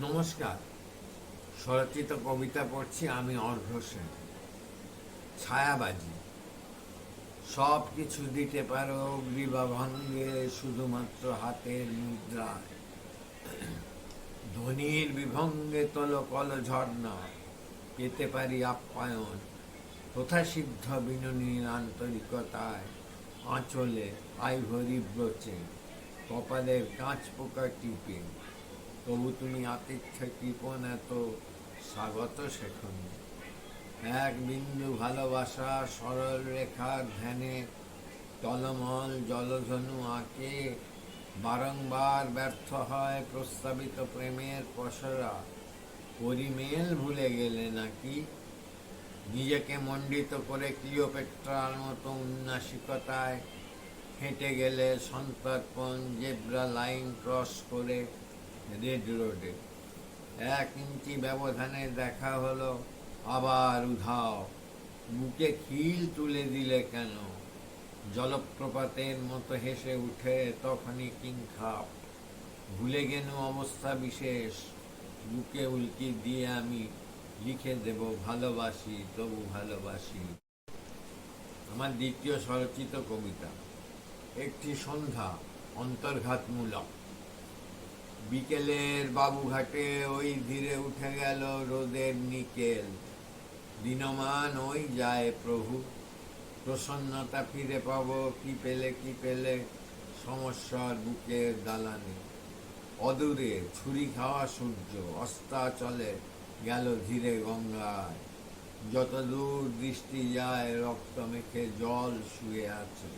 নমস্কার। স্বরচিত কবিতা পড়ছি আমি অর্ঘ সেন। ছায়াবাজি। সব কিছু দিতে পারো গ্রীবা ভঙ্গে শুধুমাত্র হাতের মুদ্রা। ধনির বিভঙ্গে তোল কল ঝর্ণা। পেতে পারি আপ্যায়ন। প্রথাসিদ্ধ বিননীর আন্তরিকতায়। আঁচলে আইভরি ব্রোচে। কপালের কাঁচ পোকা টিপে। তবু তুমি আতিথ্য কৃপণ এত স্বাগত শেখনি এক বিন্দু ভালোবাসা, সরল রেখার ধ্যানে টলমল জলধনু আঁকে, বারংবার ব্যর্থ হয় প্রস্তাবিত প্রেমের পসরা পরিমেল ভুলে গেলে নাকি? নিজেকে মণ্ডিত করে ক্লিওপেট্রার মতো উন্নাসিকতায় হেঁটে গেলে সন্তর্পণ, জেব্রা লাইন ক্রস করে রেড রোডে এক ইঞ্চি ব্যবধানে দেখা হলো, আবার উধাও। বুকে খিল তুলে দিলে কেন? জলপ্রপাতের মতো হেসে উঠে তখনই কিংখাপ ভুলে গেল অবস্থা বিশেষ। বুকে উল্কি দিয়ে আমি লিখে দেব, ভালোবাসি, তবু ভালোবাসি। আমার দ্বিতীয় স্বরচিত কবিতা। একটি সন্ধ্যা, অন্তর্ঘাতমূলক। বিকেলের বাবুঘাটে ওই ধীরে উঠে গেল রোদের নিকেল। দিনমান ওই যায় প্রভু। প্রসন্নতা ফিরে পাব, কি পেলে কি পেলে সমস্যার বুকের দালানে। অদূরে ছুরি খাওয়া সূর্য, অস্তা চলে গেল ধীরে গঙ্গায়। যত দূর দৃষ্টি যায়, রক্ত মেখে জল শুয়ে আছে।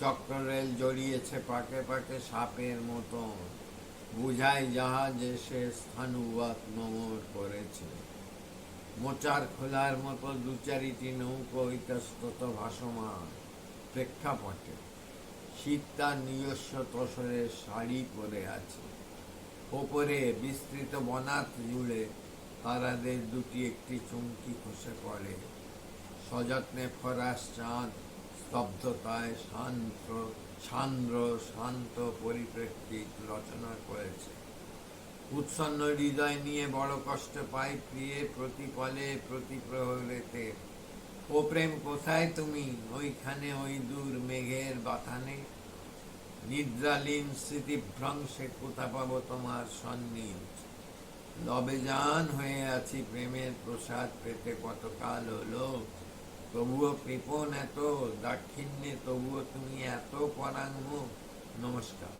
চক্ররেল জড়িয়েছে পাকে পাকে সাপের মতন। বুঝাই জাহাজ সে স্থানুবাদ নমর করেছে। মোচার খোলার মতো দু চারিটি নৌকো ইতস্তত ভাসমান প্রেক্ষাপটে। শীত তার নিজস্ব তসরের শাড়ি পরে আছে। ওপরে বিস্তৃত বনাত জুড়ে তারাদের দুটি একটি চুমকি খসে পড়ে। সযত্নে ফরাস চাঁদ স্তব্ধতায় শান্ত সান্দ্র শান্ত পরিপ্রেক্ষিত রচনা করেছে। উৎসন্ন হৃদয় নিয়ে বড় কষ্ট পাই প্রিয়ে প্রতিপলে প্রতি প্রহরেতে ও প্রেম, কোথায় তুমি? ওইখানে ওই দূর মেঘের বাথানে। নিদ্রালীন স্মৃতিভ্রংশে কোথা পাবো তোমার সন্নিধ লবে জান হয়ে আছি প্রেমের প্রসাদ পেতে কতকাল হলো? তবুও কৃপণ এত দাক্ষিণ্যে তবুও তুমি এত পরাঙ্গ। নমস্কার।